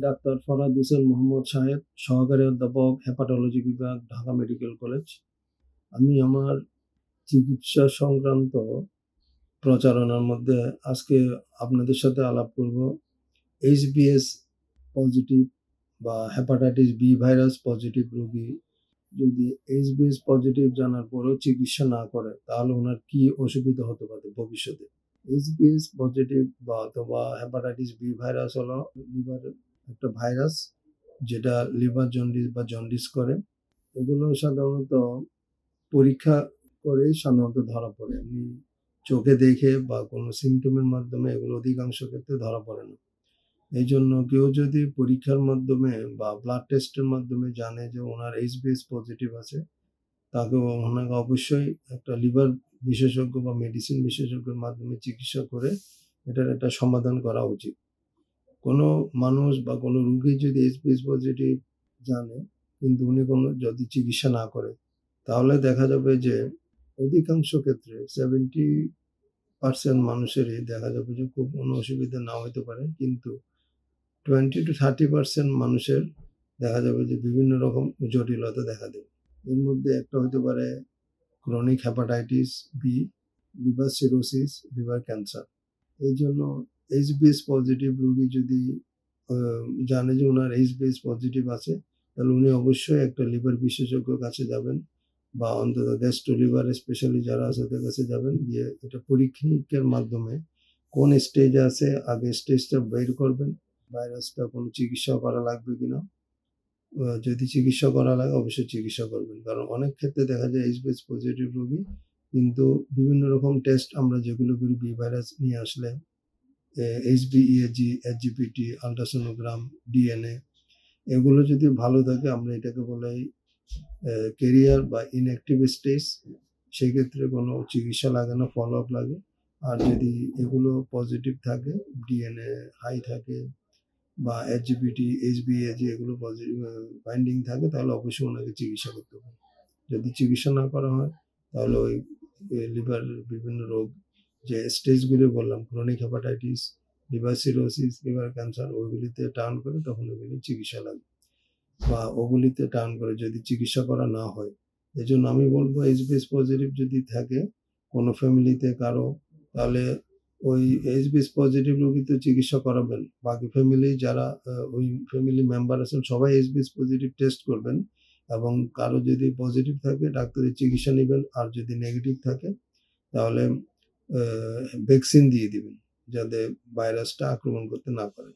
Doctor Farhad Hossain Mohammad সাহেব, সহকারী অধ্যাপক হেপাটোলজি বিভাগ, ঢাকা মেডিকেল কলেজ। আমি আমার চিকিৎসা সংক্রান্ত প্রচারণার মধ্যে আজকে আপনাদের সাথে আলাপ করব। এইচবিএস পজিটিভ বা হেপাটাইটিস বি ভাইরাস পজিটিভ রোগী যদি এইচ এইচবিএস পজিটিভ জানার পরেও চিকিৎসা না করে, তাহলে ওনার কি অসুবিধা হতে পারে ভবিষ্যতে? এইচবিএস পজিটিভ বা অথবা হেপাটাইটিস বি ভাইরাস হলো লিভারের একটা ভাইরাস যেটা লিভার জন্ডিস বা জন্ডিস করে। এগুলো সাধারণত পরীক্ষা করেই সাধারণত ধরা পড়ে। এমনি চোখে দেখে বা কোনো সিমটমের মাধ্যমে এগুলো অধিকাংশ ক্ষেত্রে ধরা পড়ে না। এই জন্য কেউ যদি পরীক্ষার মাধ্যমে বা ব্লাড টেস্টের মাধ্যমে জানে যে ওনার এইচবিএস পজিটিভ আছে তাকে ওনাকে অবশ্যই একটা লিভার বিশেষজ্ঞ বা মেডিসিন বিশেষজ্ঞের মাধ্যমে চিকিৎসা করে এটার একটা সমাধান করা উচিত। কোনো মানুষ বা কোনো রুগী যদি এইচবিএস পজিটিভ জানে, কিন্তু উনি কোনো যদি চিকিৎসা না করে, তাহলে দেখা যাবে যে অধিকাংশ ক্ষেত্রে সেভেন্টি পার্সেন্ট মানুষেরই দেখা যাবে যে খুব কোনো অসুবিধা না হতে পারে। কিন্তু টোয়েন্টি টু থার্টি পার্সেন্ট মানুষের দেখা যাবে যে বিভিন্ন রকম জটিলতা দেখা দেবে এর মধ্যে একটা হতে পারে chronic hepatitis B liver cirrhosis liver cancer এই জন্য এইচবিএস পজিটিভ রোগী যদি জানে যে ওনার এইচ এইচবিএস পজিটিভ আছে, তাহলে উনি অবশ্যই একটা লিভার বিশেষজ্ঞর কাছে যাবেন বা অন্তত গ্যাস্ট্রো লিভার স্পেশালি যারা আছে তাদের কাছে যাবেন। গিয়ে এটা পরীক্ষার মাধ্যমে কোন স্টেজে আছে, আগে স্টেজটা বের করবেন। ভাইরাসটা কোনো চিকিৎসা করা লাগবে কিনা যদি চিকিৎসা করা লাগে, অবশ্যই চিকিৎসা করবেন। কারণ অনেক ক্ষেত্রে দেখা যায় এইচ এইচবিএস পজিটিভ রোগী কিন্তু বিভিন্ন রকম টেস্ট আমরা যেগুলো করি বি ভাইরাস নিয়ে আসলে এইচবিইএজি এইচজিপিটি আলট্রাসোনোগ্রাম ডিএনএ এগুলো যদি ভালো থাকে, আমরা এটাকে বলে কেরিয়ার বা ইনঅ্যাক্টিভ স্টেজ সেক্ষেত্রে কোনো চিকিৎসা লাগে না ফলো আপ লাগে। আর যদি এগুলো পজিটিভ থাকে ডিএনএ হাই থাকে বা এইচজিপিটি এইচবিএজি এগুলো পজিটিভ ফাইন্ডিং থাকে, তাহলে অবশ্যই ওনাকে চিকিৎসা করতে হবে। যদি চিকিৎসা না করা হয়, তাহলে ওই লিভার বিভিন্ন রোগ যে স্টেজগুলি বললাম chronic hepatitis liver cirrhosis liver cancer ওইগুলিতে turn করে তখন ওইগুলি চিকিৎসা লাগে। বা ওগুলিতে টার্ন করে যদি চিকিৎসা করা না হয় এই জন্য আমি বলব এইচবিএস পজিটিভ যদি থাকে, কোনো ফ্যামিলিতে কারও, তাহলে ওই এইচবিএস পজিটিভ রোগী তো চিকিৎসা করাবেন। বাকি ফ্যামিলি যারা ওই ফ্যামিলি মেম্বার আছেন, সবাই এইচবিএস পজিটিভ টেস্ট করবেন। এবং কারও যদি পজিটিভ থাকে, ডাক্তারের চিকিৎসা নেবেন। আর যদি নেগেটিভ থাকে, তাহলে ভ্যাকসিন দিয়ে দিবেন যাতে ভাইরাসটা আক্রমণ করতে না পারে।